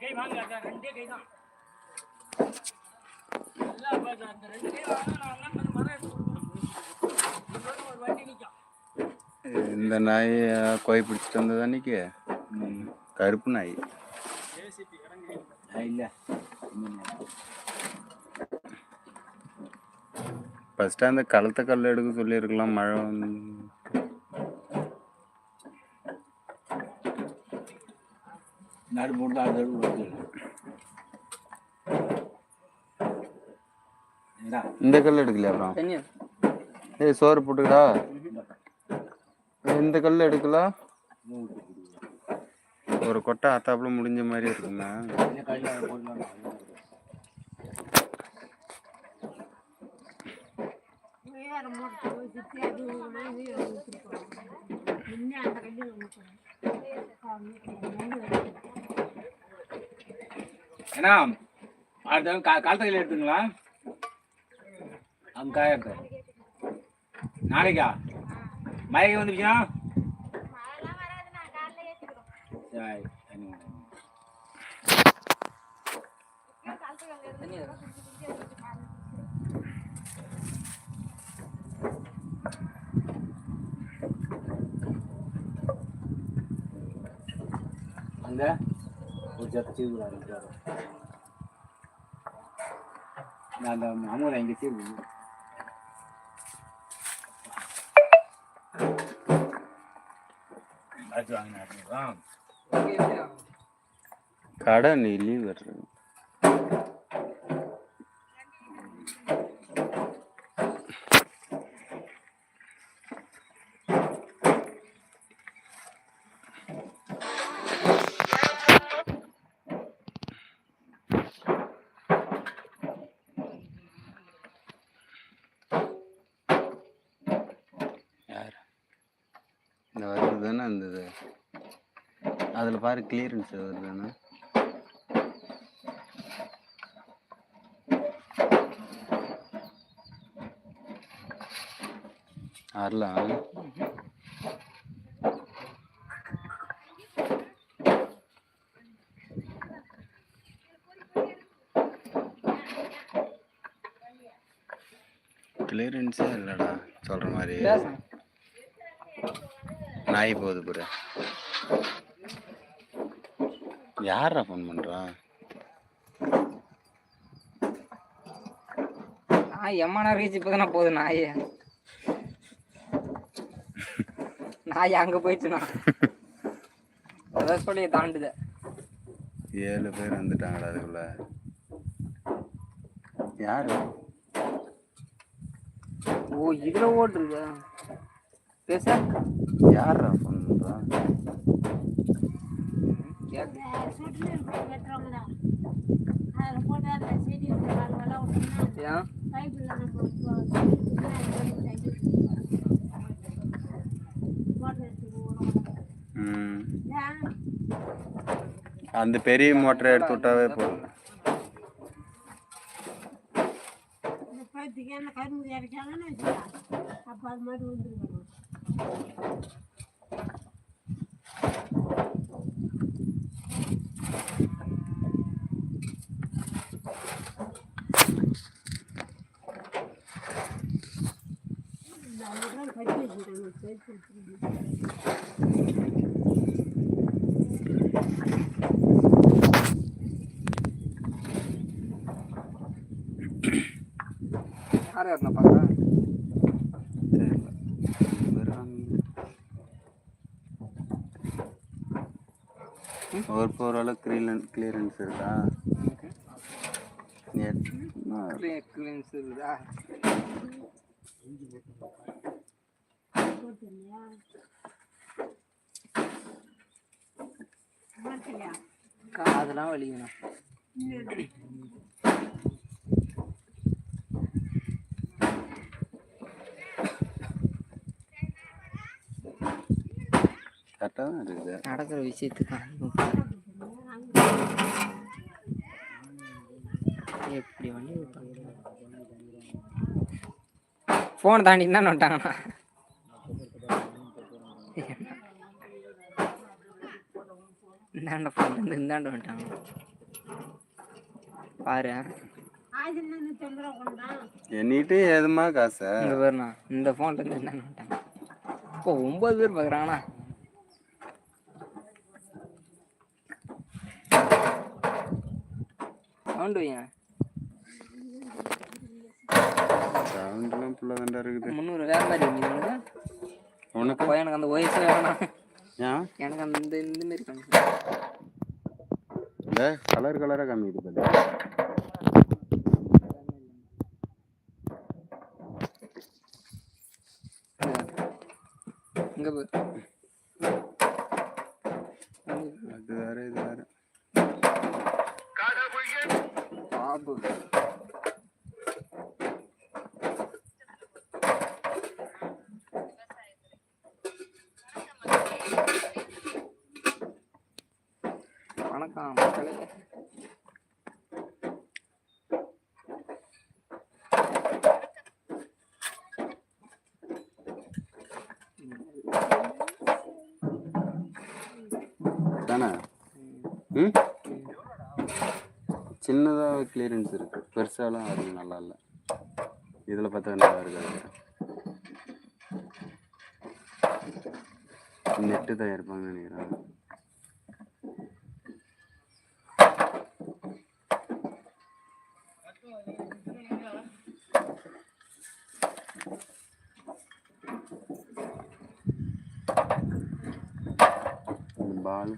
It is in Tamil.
கை வாங்க ரெண்டே கை தான் அந்த ரெண்டு கை வாங்க நான் மரம் ஒரு வண்டி நிற்கும் இந்த நாய் கோய் பிடிச்சிட்டு வந்தது அன்னைக்கு? கருப்பு நாய். ஃபஸ்ட்டு அந்த கழுத்த கல் எடுக்க சொல்லியிருக்கலாம் மழை வந்து. நாடு போட்டு இந்த கல் எடுக்கலையா அப்புறம்? ஏய் சோறு போட்டுக்கடா. இந்த கல் எடுக்கல? ஒரு கொட்டை ஆத்தாப்புல முடிஞ்ச மாதிரி இருக்குங்க இல்லை கையில் போடலாம் ஏன்னா அடுத்த கா காலத்த கையில் எடுத்துங்களா அங்கே நாளைக்கா? மயக்கம் வந்துருச்சுன்னா? சரி தண்ணி. அங்க ஒரு ஜத்த சீவுறாங்க நான் அந்த அமௌண்ட் இங்கே சீவு பார்த்து வாங்கினா கடை தானே இந்த இது? அதில் பாரு கிளியரன்ஸ் தானே? அரலாம் கிளியரன்ஸே இல்லைடா சொல்கிற மாதிரி நாய் போகுது புற யாரா ஃபோன் பண்ணுறா நாய் எம்மானா ரீச் இப்போ தானே போகுது நாய். நாய் அங்கே போயிடுச்சுண்ணா. அதான் சொல்லி தாண்டுது. ஏழு பேர் வந்துட்டாங்கடா அதுக்குள்ள. யாரு? ஓ இதில் ஓட்டுருதா பேச. யாரா ஃபோன் பண்ணுறா ம் அந்த பெரிய மோட்டரை எடுத்து விட்டாவே போதும் அப்போ அது மாதிரி வந்துருக்கணும் கட்டி வச்சுட்டாங்க ஒரு ஓரளவு கிளியரன் கிளியரன்ஸ் இருக்கா? கிளீன்ஸ் இருக்குதா? காதெல்லாம் வலிக்கணும். கரெக்டாக தான் இருக்குது. நடக்கிற விஷயத்துக்கு எப்படி வண்டி ஃபோனை தாண்டி தான் விட்டாங்கண்ணா இந்தாண்ட ஃபோன் வந்து இந்தாண்ட வந்துட்டாங்க பாரு. என்கிட்ட ஏதுமா காசை? இங்க பாருண்ணா இந்த ஃபோன்ல இருந்து இந்தாண்ட வந்துட்டாங்க இப்போ ஒன்பது பேர் பார்க்குறாங்கண்ணா சவுண்டு வையன் சவுண்ட்லாம் ஃபுல்லாக தாண்டா இருக்குது முந்நூறு வேற மாதிரி இருக்கு உனக்கு உனக்கு அப்போ எனக்கு அந்த வயசு வேணாம் ஏன் எனக்கு அந்த இந்த இந்த மாதிரி காமிச்சு இந்த கலர் கலராக காமிக்குது பாரு இங்க பாரு அது வேற இது வேற பாபு வணக்கம் மக்களே. தானே? ம்? சின்னதாக கிளியரன்ஸ் இருக்கு. பெருசாலாம் அது நல்லா இல்லை. இதில் பார்த்தா நல்லா இருக்காது. நெட்டு தான் இருப்பாங்கன்னு நினைக்கிறேன். பால்